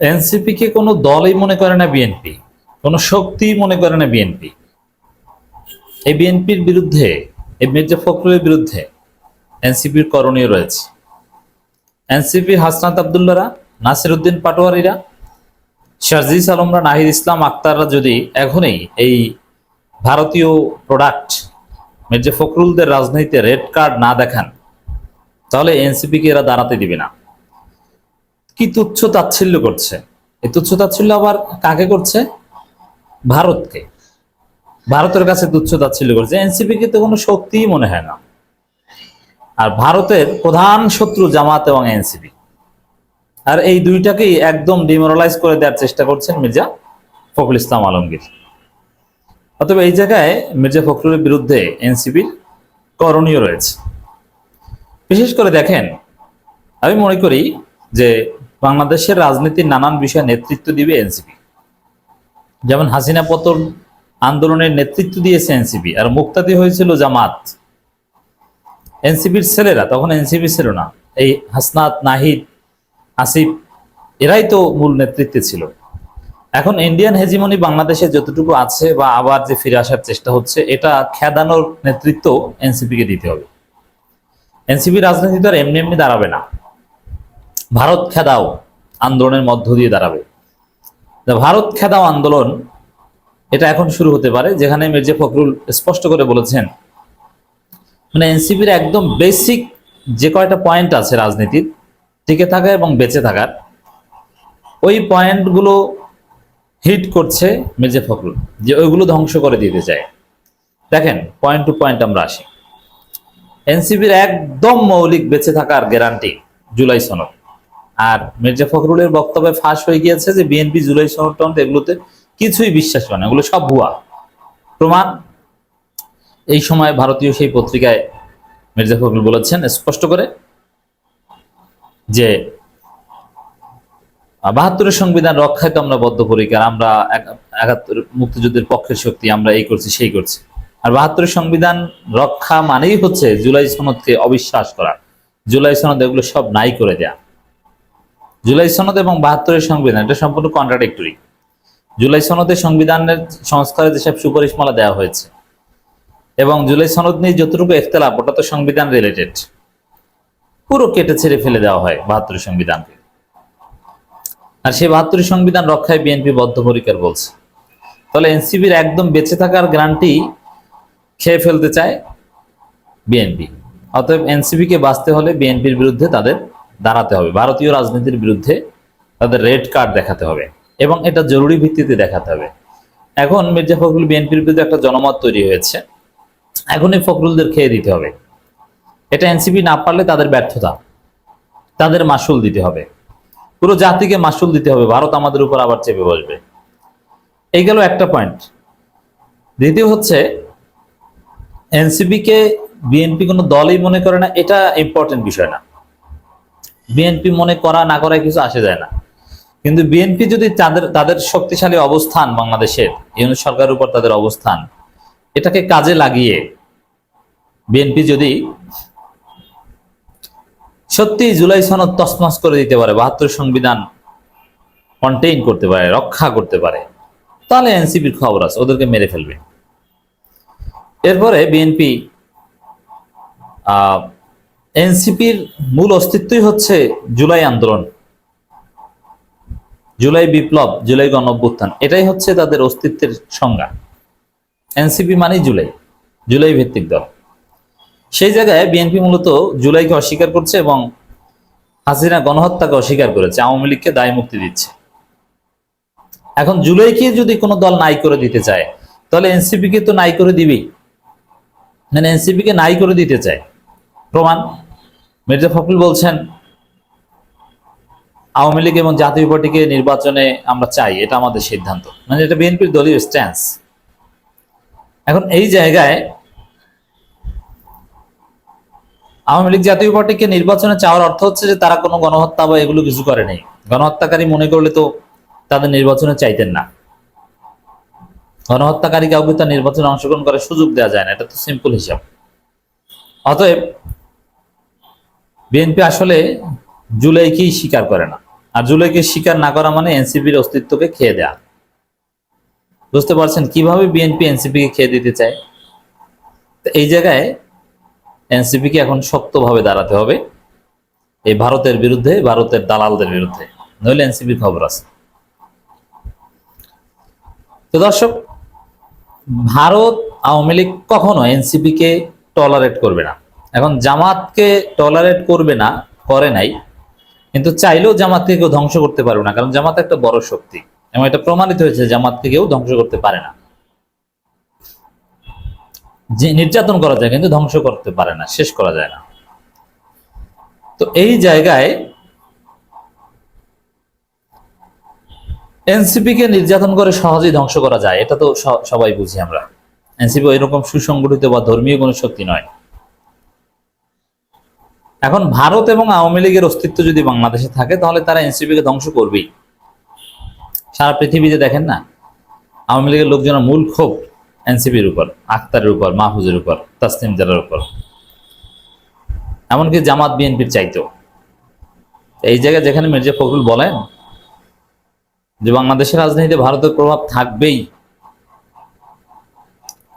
NCP কে কোনো দলই মনে করে না বিএনপি, কোনো শক্তি মনে করে না বিএনপি। এই বিএনপির বিরুদ্ধে, এই মির্জা ফখরুলের বিরুদ্ধে এনসিপির করণীয় রয়েছে। এনসিপির হাসনাত আবদুল্লারা নাসির উদ্দিন পাটোয়ারিরা শারজিস আলমরা, নাহিদ ইসলাম আক্তাররা যদি এখনই এই ভারতীয় প্রোডাক্ট মির্জা ফখরুলদের রাজনীতিতে রেড কার্ড না দেখান, তাহলে এনসিপিকে এরা দাঁড়াতে দিবে না। কি তুচ্ছ তাচ্ছিল্য করছে? এই তুচ্ছ তাচ্ছিল্য আবার কাকে করছে? ভারতকে। ভারতের কাছে তুচ্ছ তাচ্ছিল্য করছে। এনসিপি কে তো কোনো শক্তিই মনে হয় না। আর ভারতের প্রধান শত্রু জামাত এবং এনসিপি। আর এই দুইটাকেই একদম ডিমোরালাইজ করে দেওয়ার চেষ্টা করছেন মির্জা ফখরুল ইসলাম আলমগীর। অতএব এই জায়গায় মির্জা ফখরুলের বিরুদ্ধে এনসিপির করণীয় রয়েছে। বিশেষ করে দেখেন, আমি মনে করি যে বাংলাদেশের রাজনীতির নানান বিষয়ে নেতৃত্ব দিবে এনসিপি। যেমন হাসিনা পতন আন্দোলনের নেতৃত্ব দিয়েছে এনসিপি, আর মুক্তাদি হয়েছিল জামাত। এনসিপির ছেলেরা, তখন এনসিপি ছিল না। এই হাসনাত, নাহিদ, আসিফ, এরাই তো মূল নেতৃত্বে ছিল। এখন ইন্ডিয়ান হেজিমনি বাংলাদেশে যতটুকু আছে বা আবার যে ফিরে আসার চেষ্টা হচ্ছে, এটা খেদানোর নেতৃত্ব এনসিপিকে দিতে হবে। এনসিপি রাজনীতি তো আর এমনি এমনি দাঁড়াবে না। ভারত খেদাও আন্দোলনের মধ্য দিয়ে দাঁড়াবে। ভারত খেদাও আন্দোলন এটা এখন শুরু হতে পারে, যেখানে মির্জা ফখরুল স্পষ্ট করে বলেছেন মানে এনসিপির একদম বেসিক যে কয়টা পয়েন্ট আছে রাজনীতির, টিকে থাকা এবং বেঁচে থাকার, ওই পয়েন্টগুলো হিট করছে মির্জা ফখরুল, যে ওইগুলো ধ্বংস করে দিতে চায়। দেখেন পয়েন্ট টু পয়েন্ট আমরা আসি। এনসিপির একদম মৌলিক বেঁচে থাকার গ্যারান্টি জুলাই সনদ। আর মির্জা ফখরুলের বক্তব্যে ফাঁস হয়ে গিয়েছে যে বিএনপি জুলাই টনদ এগুলোতে কিছুই বিশ্বাস করে না, এগুলো সব ভুয়া। প্রমাণ, এই সময় ভারতীয় সেই পত্রিকায় মির্জা ফখরুল বলেছেন, স্পষ্ট করে যে বাহাত্তরের সংবিধান রক্ষায় তো আমরা বদ্ধপরিকার আমরা একাত্তর মুক্তিযুদ্ধের পক্ষের শক্তি, আমরা এই করছি, সেই করছি। আর বাহাত্তরের সংবিধান রক্ষা মানেই হচ্ছে জুলাই সনদকে অবিশ্বাস করা। জুলাই সনদ এগুলো সব নাই করে দেয়া। জুলাই সনদ এবং বাহাত্তরের সংবিধান, এটা সম্পূর্ণ কন্ট্রাডিক্টরি জুলাই সনদের সংবিধানের সংস্কারে যেসব সুপারিশমালা দেওয়া হয়েছে, এবং জুলাই সনদ নিয়ে যতটুকু এখতলাপ, ওটা তো সংবিধান রিলেটেড পুরো কেটে ছেড়ে ফেলে দেওয়া হয় বাহাত্তর সংবিধানকে। আর সেই বাহাত্তর সংবিধান রক্ষায় বিএনপি বদ্ধপরিকর বলছে। তাহলে এনসিপির একদম বেঁচে থাকার গ্রান্টি খেয়ে ফেলতে চায় বিএনপি অতএব এনসিপিকে বাঁচতে হলে বিএনপির বিরুদ্ধে তাদের দাঁড়াতে হবে। ভারতীয় রাজনীতির বিরুদ্ধে তাদের রেড কার্ড দেখাতে হবে এবং এটা জরুরি ভিত্তিতে দেখাতে হবে। এখন মির্জা ফখরুল বিএনপির বিরুদ্ধে একটা জনমত তৈরি হয়েছে। এখন এই ফখরুলদের খেয়ে দিতে হবে। এটা এনসিপি না পারলে তাদের ব্যর্থতা, তাদের মাসুল দিতে হবে। পুরো জাতিকে মাসুল দিতে হবে। ভারত আমাদের উপর আবার চেপে বসবে। এই গেল একটা পয়েন্ট দ্বিতীয় হচ্ছে এনসিপি কে বিএনপি কোনো দলই মনে করে না, এটা ইম্পর্টেন্ট বিষয় না। বিএনপি মনে করা না করায় কিছু আসে যায় না। কিন্তু বিএনপি যদি তাদের তাদের শক্তিশালী অবস্থান বাংলাদেশের ইউনিট সরকারের উপর তাদের অবস্থান, এটাকে কাজে লাগিয়ে বিএনপি যদি সত্যি জুলাই সনদ তসমস করে দিতে পারে, বাহাত্তর সংবিধান কন্টেইন করতে পারে, রক্ষা করতে পারে, তাহলে এনসিপির খবর আছে, ওদেরকে মেরে ফেলবে। এরপরে বিএনপি এনসিপির মূল অস্তিত্বই হচ্ছে জুলাই আন্দোলন। জুলাই বিপ্লব, জুলাই গণ অভ্যুত্থান এটাই হচ্ছে তাদের অস্তিত্বের সংজ্ঞা। এনসিপি মানেই জুলাই জুলাই ভিত্তিক দল। সেই জায়গায় বিএনপি মূলত জুলাইকে অস্বীকার করছে এবং হাসিনা গণহত্যাকে অস্বীকার করেছে, আওয়ামী লীগকে দায় মুক্তি দিচ্ছে। এখন জুলাইকে যদি কোনো দল নাই করে দিতে চায়, তাহলে এনসিপি কে তো নাই করে দিবেই। মানে এনসিপি কে নাই করে দিতে চায়। প্রমাণ। মির্জা ফখরুল বলছেন, আওয়ামী লীগ এবং জাতীয় পার্টিকে নির্বাচনে আমরা চাই, এটা আমাদের সিদ্ধান্ত। মানে এটা বিএনপির দলীয় স্ট্যান্স এখন এই জায়গায় আওয়ামী লীগ জাতীয় পার্টিকে নির্বাচনে চাওয়ার অর্থ হচ্ছে যে তারা কোনো গণহত্যা বা এগুলো কিছু করে নেই। গণহত্যাকারী মনে করলে তো তাদের নির্বাচনে চাইতেন না। গণহত্যাকারী কাউকে তার নির্বাচনে অংশগ্রহণ করার সুযোগ দেওয়া যায় না, এটা তো সিম্পল হিসাব। অতএব বিএনপি আসলে জুলাইকেই স্বীকার করে না। আর জুলাইকে স্বীকার না করা মানে এনসিপির অস্তিত্বকে খেয়ে দেয়া। বুঝতে পারছেন কীভাবে বিএনপি এনসিপিকে খেয়ে দিতে চায়? এই জায়গায় এনসিপিকে এখন শক্তভাবে দাঁড়াতে হবে। এই ভারতের বিরুদ্ধে, ভারতের দালালদের বিরুদ্ধে। নইলে এনসিপির খবর আছে। তো দর্শক, ভারত আওয়ামী লীগ কখনো এনসিপি কে টলারেট করবে না। এখন জামাতকে টলারেট করবে না, করে নাই, কিন্তু চাইলেও জামাতকে কেউ ধ্বংস করতে পারবে না, কারণ জামাত একটা বড় শক্তি। এবং এটা প্রমাণিত হয়েছে জামাতকে কেউ ধ্বংস করতে পারে না। যে নির্যাতন করা যায় কিন্তু ধ্বংস করতে পারে না, শেষ করা যায় না। তো এই জায়গায় এনসিপি কে নির্যাতন করে সহজেই ধ্বংস করা যায়, এটা তো সবাই বুঝি আমরা। এনসিপি এরকম সুসংগঠিত বা ধর্মীয় কোনো শক্তি নয়। এখন ভারত এবং আওয়ামী লীগের অস্তিত্ব যদি বাংলাদেশে থাকে, তাহলে তারা এনসিপি কে ধ্বংস করবেই। সারা পৃথিবীতে দেখেন না? আওয়ামী লীগের লোকজনের মূল ক্ষোভ এনসিপির উপর, আখতারের উপর, মাহফুজের উপর, তাসনিম জারার উপর। এমনকি জামাত বিএনপির চাইতো এই জায়গায় যেখানে মির্জা ফখরুল বলেন যে বাংলাদেশের রাজনীতিতে ভারতের প্রভাব থাকবেই।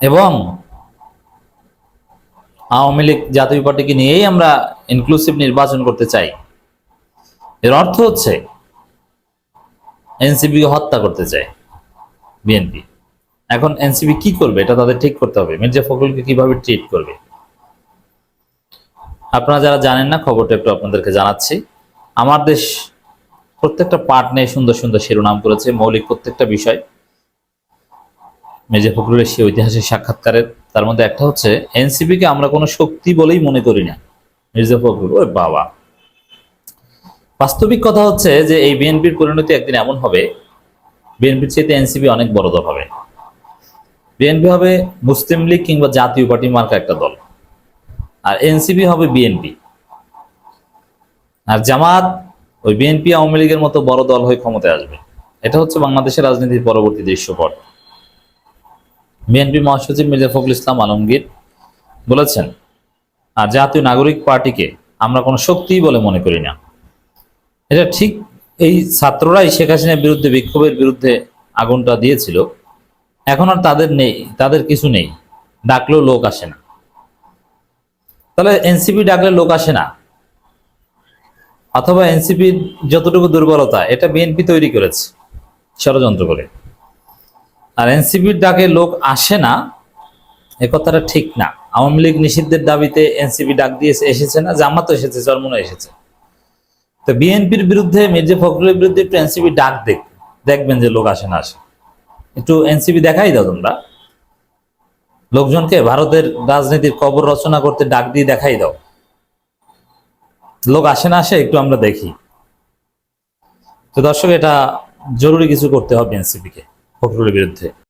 এবং আওয়ামী লীগ জাতীয় পার্টিকে নিয়েই আমরা ইনক্লুসিভ নির্বাচন করতে চাই। এর অর্থ হচ্ছে এনসিপি হত্যা করতে চায় বিএনপি। এখন এনসিপি কি করবে এটা তাদের ঠিক করতে হবে। মির্জা ফখরুলকে কীভাবে ট্রিট করবে? আপনারা যারা জানেন না, খবরটা একটু আপনাদেরকে জানাচ্ছি। আমার দেশ প্রত্যেকটা পার্ট নিয়ে সুন্দর সুন্দর শিরোনাম করেছে, মৌলিক প্রত্যেকটা বিষয়। মির্জা ফখরুলের সেই ঐতিহাসিক সাক্ষাৎকারের, তার মধ্যে একটা হচ্ছে এনসিপি কে আমরা কোনো শক্তি বলেই মনে করি না। মির্জা ফখরুল, ওরে বাবা। বাস্তবিক কথা হচ্ছে যে এই বিএনপির পরিণতি একদিন এমন হবে, বিএনপির চাইতে এনসিপি অনেক বড় দল হবে। বিএনপি হবে মুসলিম লীগ কিংবা জাতীয় পার্টি মার্কা একটা দল। আর এনসিপি হবে বিএনপি। আর জামাত ওই বিএনপি আওয়ামী লীগের মতো বড় দল হয়ে ক্ষমতায় আসবে। এটা হচ্ছে বাংলাদেশের রাজনীতির পরবর্তী দৃশ্যপট। বিএনপি মহাসচিব মির্জা ফখরুল ইসলাম আলমগীর বলেছেন, আর জাতীয় নাগরিক পার্টিকে আমরা কোনো শক্তিই বলে মনে করি না। এটা ঠিক এই ছাত্ররাই শেখ হাসিনার বিরুদ্ধে, বিক্ষোভের বিরুদ্ধে আগুনটা দিয়েছিল। এখন আর তাদের নেই, তাদের কিছু নেই। ডাকলেও লোক আসে না। তাহলে এনসিপি ডাকলে লোক আসে না? অথবা এনসিপির যতটুকু দুর্বলতা, এটা বিএনপি তৈরি করেছে ষড়যন্ত্র করে। আর এনসিপির ডাকে লোক আসে না, এ কথাটা ঠিক না। আওয়ামী লীগ নিষিদ্ধের দাবিতে এনসিপি ডাক দিয়ে এসেছে না জামাত এসেছে চরমনা এসেছে। তো বিএনপির বিরুদ্ধে, মির্জা ফখরুলের বিরুদ্ধে একটু এনসিপি ডাক দেখ, দেখবেন যে লোক আসে না আসে। একটু এনসিপি দেখাই দাও তোমরা। লোকজনকে ভারতের রাজনীতির কবর রচনা করতে ডাক দিয়ে দেখাই দাও। লোক আসে না আসে, একটু আমরা দেখি। তো দর্শক, এটা জরুরি কিছু করতে হবে এনসিপি কে ফখরুলের বিরুদ্ধে।